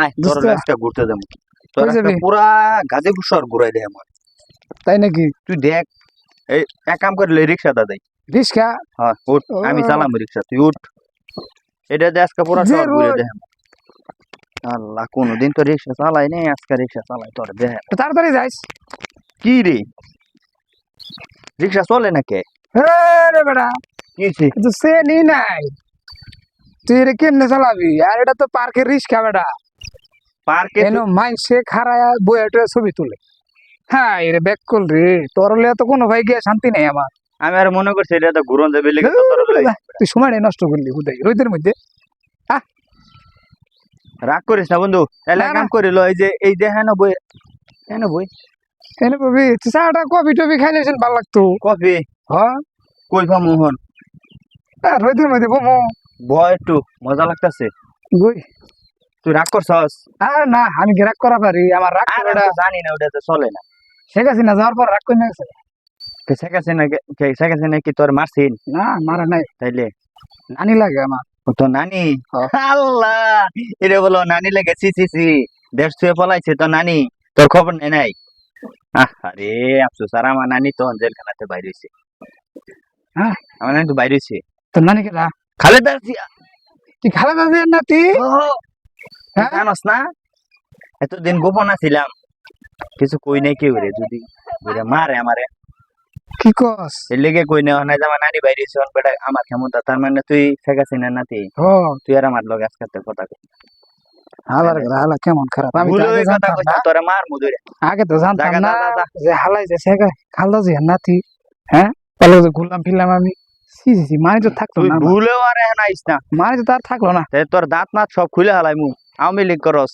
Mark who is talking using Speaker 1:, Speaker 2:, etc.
Speaker 1: আয় তোর
Speaker 2: দোস্ত।
Speaker 1: ঘুরতে যাব তোর
Speaker 2: কই
Speaker 1: পুরা গাজীপুর শহর ঘুরাই দে আমার।
Speaker 2: তাই নাকি?
Speaker 1: তুই দেখ এই এক কাম করলে রিক্সা দা দেয়
Speaker 2: রিক্সা?
Speaker 1: হ্যাঁ উঠ আমি চালাম রিক্সা তুই উঠ। এটা দিয়ে আজকে পুরা শহর ঘুরে। দে। আল্লাহ কোনোদিন তো রিক্সা চালাই নাই আজকে রিক্সা চালাই তোর দেখ
Speaker 2: তাড়াতাড়ি যাইস।
Speaker 1: কি রে? রিক্সা চলে না কে
Speaker 2: রে বেটা
Speaker 1: কি?
Speaker 2: তো সে নি নাই। তুই এটা কেমনে চালাবি? আর এটা তো পার্কের রিক্সা বেটা।
Speaker 1: পার্কে
Speaker 2: কেন মাইনসে খারায়া বইয়াটা ছবি তুলে? হ্যাঁ এরে ব্যাক কল রে তোর হলে তো কোনো ভাই গিয়ে শান্তি নেই আমার।
Speaker 1: আমি আর মনে করছি এটা তো ঘুরন যাবে লেগে।
Speaker 2: তুই সময় নষ্ট করলি হুদাই রোদের মধ্যে।
Speaker 1: রাগ করিস না বন্ধু তাহলে
Speaker 2: না,
Speaker 1: এক
Speaker 2: না।
Speaker 1: কাম করিল এই যে এই যে হ্যাঁ বই হ্যাঁ বই
Speaker 2: এনে পাবি তুই চাটা কফি টফি খাইলেছেন ভালো লাগতো।
Speaker 1: কফি?
Speaker 2: হ্যাঁ।
Speaker 1: কই ফা মোহন
Speaker 2: রোদের মধ্যে বমো।
Speaker 1: বয় একটু মজা লাগতাছে।
Speaker 2: গুই।
Speaker 1: তুই রাগ করছস?
Speaker 2: আর না আমি কি রাগ করা পারি? আমার রাগ করাটা
Speaker 1: জানি না ওটা তো চলে না।
Speaker 2: শেখ হাসিনা যাওয়ার পর রাগ করে গেছে?
Speaker 1: কে শেখাছে না কে শেখাছে না কি তোর মারছিন
Speaker 2: না মারা নাই।
Speaker 1: তাইলে?
Speaker 2: নানি লাগে আমার।
Speaker 1: তো নানি। আল্লাহ! এটা বলো নানি লাগে? সি সি সি দেড় শুয়ে পলাইছে তো নানি। তোর খবর নেই? নাই আরে আফসোস। আর আমার নানি তো জেলখানাতে বাইরে হয়েছে
Speaker 2: হ্যাঁ।
Speaker 1: আমার নানি তো বাইরে হয়েছে
Speaker 2: তোর নানি কেটা
Speaker 1: খালেদা
Speaker 2: তুই খালা দাদি নাতি হ্যাঁ?
Speaker 1: জানোস না? এতদিন গোপন ছিলাম কিছু কই নাই কেউ রে যদি মারে আমারে।
Speaker 2: কি কস?
Speaker 1: এর লেগে কই না না আমার নানি বাইরে ওর বেটা আমার ক্ষমতা তার মানে তুই শেখ হাসিনা নাতি?
Speaker 2: ও
Speaker 1: তুই আর আমার লগে আজকে তোর কথা কই।
Speaker 2: হালার হালা কেমন খারাপ? আমি
Speaker 1: কথা কইছ তোরে মার মুদুরে
Speaker 2: আগে তো জানতাম না। যে হালাই যে শেখ খালদা যে নাতি হ্যাঁ? তাহলে যে ঘুরলাম ফিরলাম আমি। সি সি সি মানে তো থাকতো না।
Speaker 1: ভুলেও আর আইস না।
Speaker 2: মানে তো তার থাকল না।
Speaker 1: তোর দাঁত মাত সব খুলে হালাই মু আওয়ামী লীগ করস